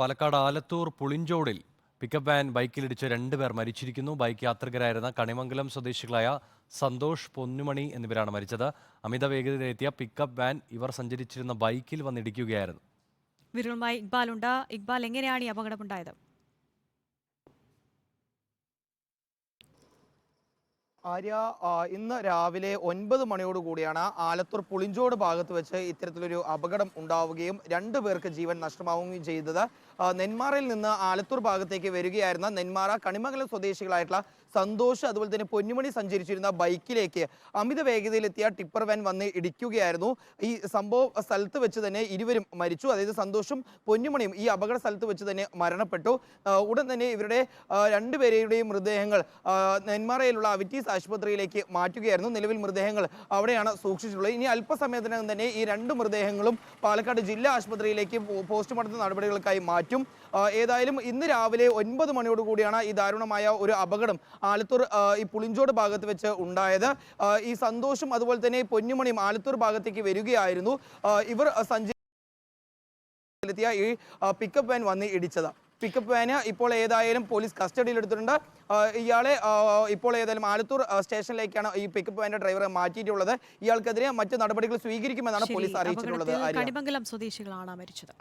പാലക്കാട് ആലത്തൂർ പുളിഞ്ചോടിൽ pickup van ബൈക്കിലിടിച്ച് രണ്ടുപേർ മരിച്ചിരിക്കുന്നു. ബൈക്ക് യാത്രികരായിരുന്ന കണിമംഗലം സ്വദേശികളായ സന്തോഷ് പൊന്നുമണി എന്നിവരാണ് മരിച്ചത്. അമിത വേഗതയിലെത്തിയ പിക്കപ്പ് വാൻ ഇവർ സഞ്ചരിച്ചിരുന്ന ബൈക്കിൽ വന്നിടിക്കുകയായിരുന്നു. ഇക്ബാൽ എങ്ങനെയാണ് ഈ അപകടമുണ്ടായത്? ആര്യ ഇന്ന് രാവിലെ ഒൻപത് മണിയോട് കൂടിയാണ് ആലത്തൂർ പുളിഞ്ചോട് ഭാഗത്ത് വെച്ച് ഇത്തരത്തിലൊരു അപകടം ഉണ്ടാവുകയും രണ്ടു പേർക്ക് ജീവൻ നഷ്ടമാവുകയും ചെയ്തത്. നെന്മാറയിൽ നിന്ന് ആലത്തൂർ ഭാഗത്തേക്ക് വരികയായിരുന്ന നെന്മാറ കണിമംഗലം സ്വദേശികളായിട്ടുള്ള സന്തോഷ് അതുപോലെ തന്നെ പൊന്നുമണി സഞ്ചരിച്ചിരുന്ന ബൈക്കിലേക്ക് അമിത വേഗതയിലെത്തിയ ടിപ്പർ വാൻ വന്ന് ഇടിക്കുകയായിരുന്നു. ഈ സംഭവ സ്ഥലത്ത് വെച്ച് തന്നെ ഇരുവരും മരിച്ചു. അതായത് സന്തോഷും പൊന്നുമണിയും ഈ അപകട സ്ഥലത്ത് വെച്ച് തന്നെ മരണപ്പെട്ടു. ഉടൻ തന്നെ ഇവരുടെ രണ്ടുപേരുടെയും മൃതദേഹങ്ങൾ നെന്മാറയിലുള്ള അവിറ്റീസ് ആശുപത്രിയിലേക്ക് മാറ്റുകയായിരുന്നു. നിലവിൽ മൃതദേഹങ്ങൾ അവിടെയാണ് സൂക്ഷിച്ചിട്ടുള്ളത്. ഇനി അല്പസമയത്തിനകം തന്നെ ഈ രണ്ട് മൃതദേഹങ്ങളും പാലക്കാട് ജില്ലാ ആശുപത്രിയിലേക്ക് പോസ്റ്റ്മോർട്ടം നടപടികൾക്കായി മാറ്റും. ഏതായാലും ഇന്ന് രാവിലെ ഒൻപത് മണിയോട് കൂടിയാണ് ഈ ദാരുണമായ ഒരു അപകടം ആലത്തൂർ ഈ പുളിഞ്ചോട് ഭാഗത്ത് വെച്ച് ഉണ്ടായത്. ഈ സന്തോഷും അതുപോലെ തന്നെ പൊന്നുമണിയും ആലത്തൂർ ഭാഗത്തേക്ക് വരികയായിരുന്നു. ഇവർ സഞ്ചരിത്തിയ ഈ പിക്കപ്പ് വാൻ വന്ന് ഇടിച്ചത്. പിക്കപ്പ് വാന് ഇപ്പോൾ ഏതായാലും പോലീസ് കസ്റ്റഡിയിൽ എടുത്തിട്ടുണ്ട് ഇയാളെ ഇപ്പോൾ ഏതായാലും ആലത്തൂർ സ്റ്റേഷനിലേക്കാണ് ഈ പിക്കപ്പ് വാന്റെ ഡ്രൈവറെ മാറ്റിയിട്ടുള്ളത്. ഇയാൾക്കെതിരെ മറ്റു നടപടികൾ സ്വീകരിക്കുമെന്നാണ് പോലീസ് അറിയിച്ചിട്ടുള്ളത്. കണിമംഗലം സ്വദേശികളാണ് മരിച്ചത്.